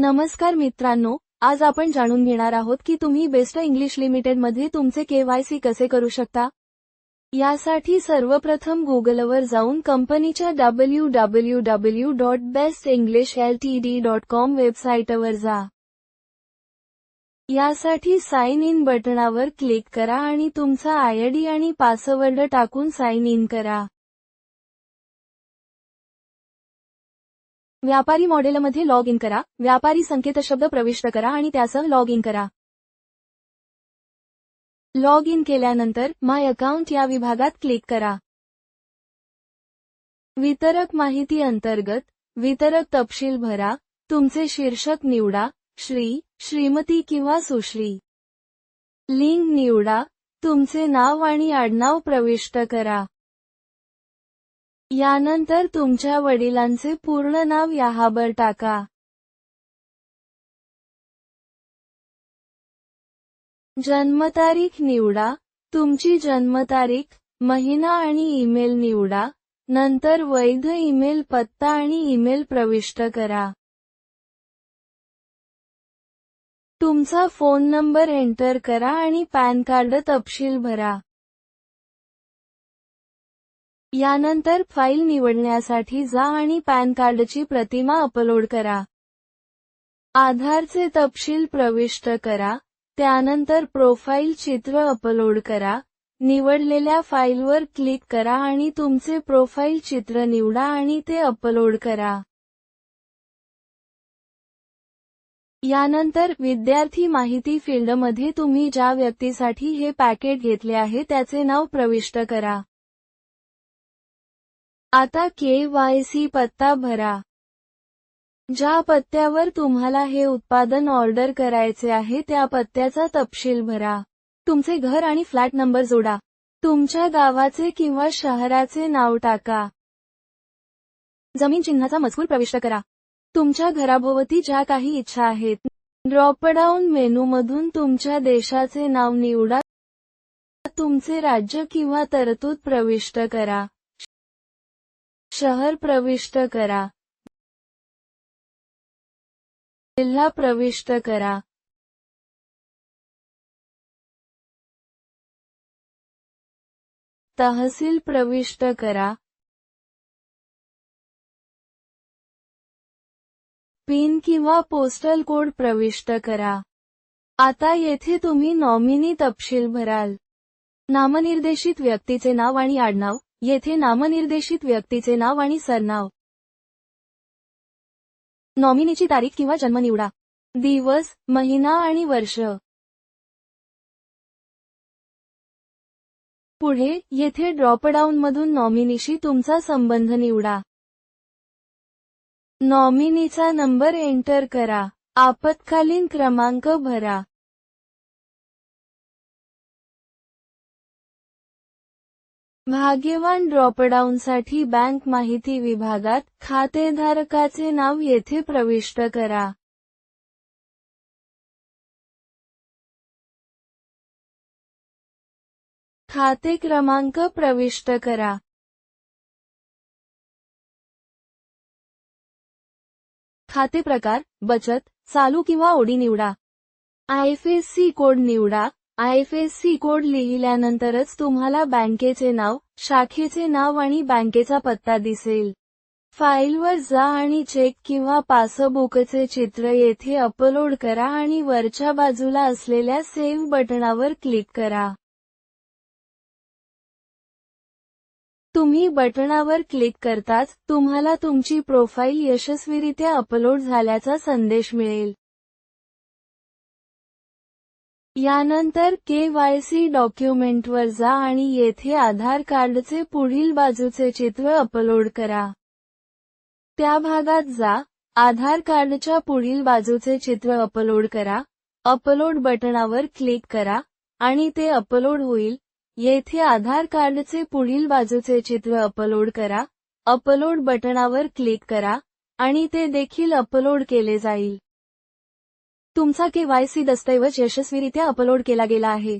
नमस्कार मित्रांनो आज आपण जाणून घेणार आहोत की तुम्ही बेस्ट इंग्लिश लिमिटेडमध्ये तुमचे केवायसी कसे करू शकता? यासाठी सर्वप्रथम गुगलवर जाऊन कंपनीच्या W W W dot best English L T D dot com वेबसाईटवर जा. यासाठी साइन इन बटणावर क्लिक करा आणि तुमचा आयडी आणि पासवर्ड टाकून साइन इन करा. व्यापारी मॉडेलमध्ये लॉग इन करा. व्यापारी संकेतशब्द प्रविष्ट करा आणि त्यासह लॉग इन करा. लॉग इन केल्यानंतर माय अकाउंट या विभागात क्लिक करा. वितरक माहिती अंतर्गत वितरक तपशील भरा. तुमचे शीर्षक निवडा. श्री श्रीमती किंवा सुश्री. लिंग निवडा. तुमचे नाव आणि आडनाव प्रविष्ट करा. यानंतर तुमच्या वडिलांचे पूर्ण नाव याहाबर टाका. जन्मतारीख निवडा. तुमची जन्मतारीख महिना आणि ईमेल निवडा. नंतर वैध ईमेल पत्ता आणि ईमेल प्रविष्ट करा. तुमचा फोन नंबर एंटर करा आणि पॅन कार्ड तपशील भरा. यानंतर फाईल निवडण्यासाठी जा आणि पॅन कार्डची प्रतिमा अपलोड करा. आधारचे तपशील प्रविष्ट करा. त्यानंतर प्रोफाईल चित्र अपलोड करा. निवडलेल्या फाईलवर क्लिक करा आणि तुमचे प्रोफाईल चित्र निवडा आणि ते अपलोड करा. यानंतर विद्यार्थी माहिती फील्डमध्ये तुम्ही ज्या व्यक्तीसाठी हे पॅकेट घेतले आहे त्याचे नाव प्रविष्ट करा. आता केवायसी पत्ता भरा. ज्या पत्त्यावर तुम्हाला हे उत्पादन ऑर्डर करायचे आहे त्या पत्त्याचा तपशील भरा. तुमचे घर आणि फ्लॅट नंबर जोडा. तुमच्या गावाचे किंवा शहराचे नाव टाका. जमीन चिन्हाचा मजकूर प्रविष्ट करा. तुमच्या घराभोवती ज्या काही इच्छा आहेत ड्रॉपडाऊन मेनूमधून तुमच्या देशाचे नाव निवडा. तुमचे राज्य किंवा तरतूद प्रविष्ट करा. शहर प्रविष्ट करा. जिल्हा प्रविष्ट करा. तहसील प्रविष्ट करा. पिन किंवा पोस्टल कोड प्रविष्ट करा. आता येथे तुम्ही नॉमिनी तपशील भराल. नामनिर्देशित व्यक्तीचे नाव आणि आडनाव. येथे नामनिर्देशित व्यक्तीचे नाव आणि सरनाव. नॉमिनीची तारीख किंवा जन्म निवडा दिवस महिना आणि वर्ष. पुढे येथे ड्रॉपडाऊनमधून नॉमिनीशी तुमचा संबंध निवडा. नॉमिनीचा नंबर एंटर करा. आपत्कालीन क्रमांक भरा. भाग्यवान ड्रॉपडाऊनसाठी बँक माहिती विभागात खातेधारकाचे नाव येथे प्रविष्ट करा. खाते क्रमांक प्रविष्ट करा. खाते प्रकार बचत चालू किंवा ओडी निवडा. आयएफएससी कोड निवडा. आयएफएससी कोड लिहिल्यानंतरच तुम्हाला बँकेचे नाव शाखेचे नाव आणि बँकेचा पत्ता दिसेल. फाईलवर जा आणि चेक किंवा पासबुकचे चित्र येथे अपलोड करा आणि वरच्या बाजूला असलेल्या सेव्ह बटणावर क्लिक करा. तुम्ही बटणावर क्लिक करताच तुम्हाला तुमची प्रोफाईल यशस्वीरित्या अपलोड झाल्याचा संदेश मिळेल. यानंतर के वाय सी डॉक्युमेंटवर जा आणि येथे आधार कार्डचे पुढील बाजूचे चित्र अपलोड करा. त्या भागात जा आधार कार्डच्या पुढील बाजूचे चित्र अपलोड करा अपलोड बटणावर क्लिक करा आणि ते अपलोड होईल. येथे आधार कार्डचे पुढील बाजूचे चित्र अपलोड करा अपलोड बटणावर क्लिक करा आणि ते देखील अपलोड केले जाईल. तुमचा केवायसी दस्तऐवज यशस्वीरित्या अपलोड केला गेला आहे.